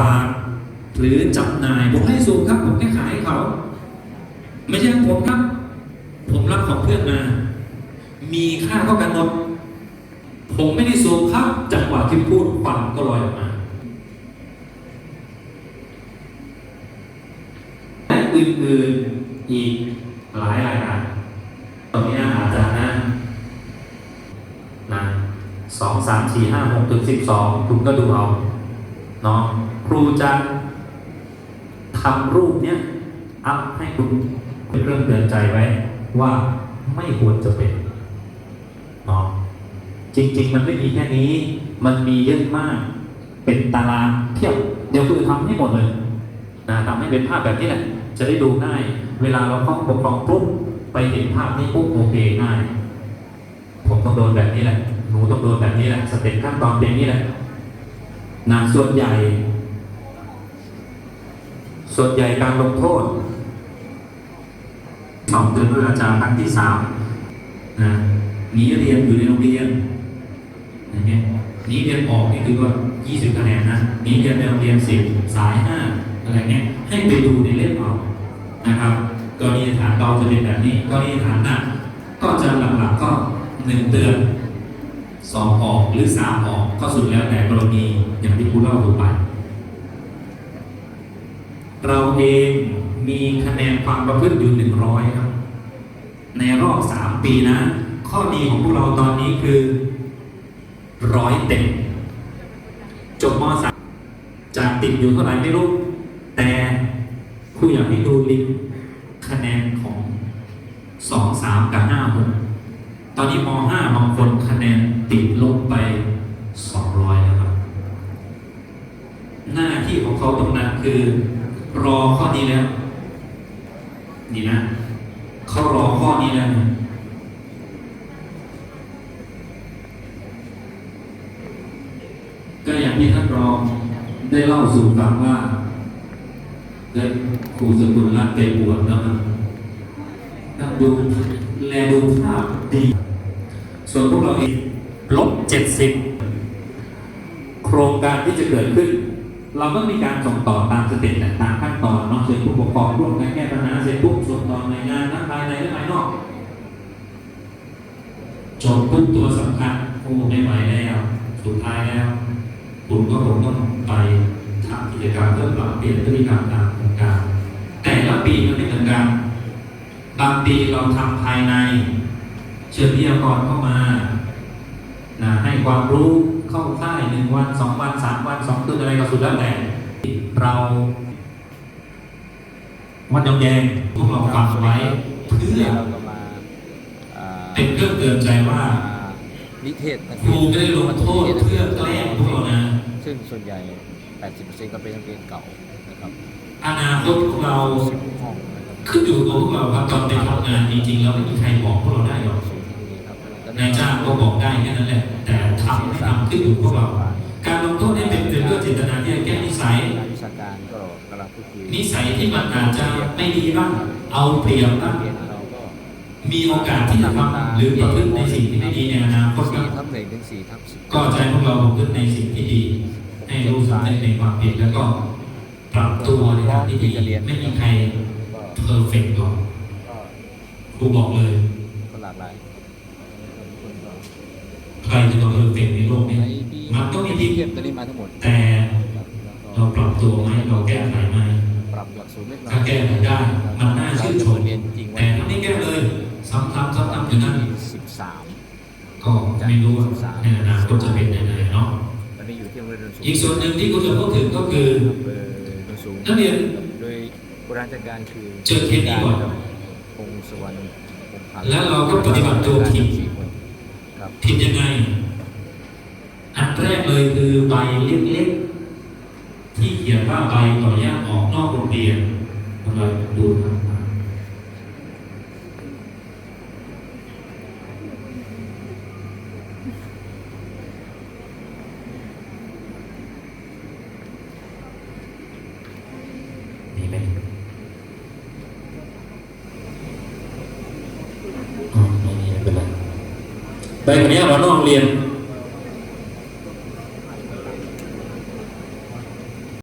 ฝากหรือจำหน่ายผมให้สูงครับ ผมแค่ขายให้เขา ไม่ใช่ของผมครับ ผมรับของเพื่อนมา มีค่าเท่ากันหมดผมไม่ได้สูงครับจังหวะที่พูดฟันก็ลอยออกมาและอื่นๆอีกหลายรายการตรงนี้อาจารย์นะนะสองสามสี่ห้าหกถึงสิบสองคุณก็ดูเอา เนาะครูจะทำรูปเนี้ยอัพให้คุณเป็นเรื่องเตือนใจไว้ ว่าไม่ควรจะเป็นเนาะจริง ๆ มันไม่มีแค่นี้ มันมีเยอะมาก เป็นตารางเทียบเดี๋ยวคือทำให้หมดเลยนะทำให้เป็นภาพแบบนี้แหละจะได้ดูง่าย เวลาเราเข้าปกครองปุ๊บไปเห็นภาพนี้ปุ๊บโอเคง่าย ผมต้องโดนแบบนี้แหละหนูต้องโดนแบบนี้แหละสเต็ปขั้นตอนเป็นนี้แหละ นะส่วนใหญ่ ส่วนใหญ่การลงโทษสองเดือนด้วยอาจารย์ครั้งที่สามนะหนีเรียนอยู่ในโรงเรียนอย่างเงี้ยหนีเรียนออกนี่คือว่า20คะแนนนะหนีเรียนในโรงเรียน10สาย5อะไรเงี้ยให้ไปดูในเล่มเอานะครับกรณีฐานเราจะเป็นแบบนี้กรณีฐานน้าก็จะหลักๆก็1เดือน สองออกหรือ3ออกก็สุดแล้วแต่กรณีอย่างที่ครูเล่าถูกไปเราเองมีคะแนนความประพฤติอยู่100ครับ ในรอบ3ปีนะ ข้อดีของพวกเราตอนนี้คือร้อยเต็มจบม .3 จากติดอยู่เท่าไหร่ไม่รู้ แต่ครูอยากให้ดูลิงคะแนนของ2 3กับ5 6 ตอนนี้ม .5 บางคนคะแนนติดลบไป 200 แล้วครับ หน้าที่ของเขาตรงนั้นคือ รอข้อนี้แล้ว นี่นะ เขารอข้อนี้แล้วก็อย่างที่ท่านรองได้เล่าสู่ฟังว่าได้ครูสกุลรัตน์ไปบวชแล้วนะนั่งดูแลดูภาพดี ส่วนพวกเราเองลบเจ็ดสิบโครงการที่จะเกิดขึ้น เราก็มีการส่งต่อตามสเต็ปตามขั้นตอนเนาะเชิญผู้ปกครองร่วมกันแก้ปัญหาเสร็จปุ๊บส่งต่อหน่วยงานทั้งภายในและภายนอกจบปุ๊บตัวสำคัญโอ้ไม่ไหวแล้วสุดท้ายแล้วคุณก็คงต้องไปทำกิจกรรมเพื่อปรับเปลี่ยนพฤติกรรมตามโครงการ แต่ละปีมันไม่เหมือนกันบางปีเราทำภายใน เชิญวิทยากรเข้ามานะให้ความรู้เข้าค่ายหนึ่งวันสองวันสามวันสองคืนอะไรก็สุดแล้วแต่เราวัดยองแยงพวกเราฟังไว้เพื่อเราก็มาอ่าเป็นเครื่องเตือนใจว่านิเทศนักครูไม่ได้ลงโทษเพื่อแกล้งพวกเรานะซึ่งส่วนใหญ่ 80%ก็เป็นนักเรียนเก่านะครับอนาคตของเราสิบห้องนะครับขึ้นอยู่กับพวกเราครับตอนไปทำงานจริงๆแล้วไม่มีใครบอกพวกเราได้หรอกสูงที่ดีครับ นายจ้างก็บอกได้แค่นั้นแหละ แต่ทำไม่ทำขึ้นอยู่กับพวกเรา การลงโทษนี่เป็นเป็นเพื่อเจตนาที่จะแก้นิสัยนิสัยที่มันอาจจะไม่ดีบ้างเอาเปรียบบ้างมีโอกาสที่จะทำหรือประพฤติในสิ่งที่ไม่ดีในอนาคตก็ทับหนึ่งก็ใจพวกเราประพฤติในสิ่งที่ดี ให้รู้สำนึกในความผิดแล้วก็ปรับตัวในทางที่ดีไม่มีใครเพอร์เฟกต์หรอกครูบอกเลย ก็หลากหลายคนก็ ใครจะมาเพอร์เฟกต์ในโลกนี้ในปีมันก็มีที่เทียบตัวนี้มาทั้งหมดแต่ครับแล้วก็เราปรับตัวไหมเราแก้ไขไหมปรับหลักสูตรเล็กน้อยถ้าแก้ไขได้ มันน่าชื่นชมเรียนจริงแต่ถ้าไม่แก้เลยซ้ำๆซ้ำๆอยู่นั่นสิบสามก็ไม่รู้ว่าในอนาคตจะเป็นยังไงเนาะตอนนี้อยู่ที่โรงเรียนโนนสูงอีกส่วนหนึ่งที่คุณจะพูดถึงก็คืออำเภอโนนสูงนักเรียนโดยบริหารจัดการคือเชิญเคสนี้ก่อนพงศวรรณพงพันธ์แล้วเราก็ปฏิบัติตัวผิดสี่คนครับ ผิดยังไง อันแรกเลยคือใบเล็กๆที่เขียนว่าใบต่อนุญาตออกนอกโรงเรียนเราดูครับมีไหม อ๋อไม่มี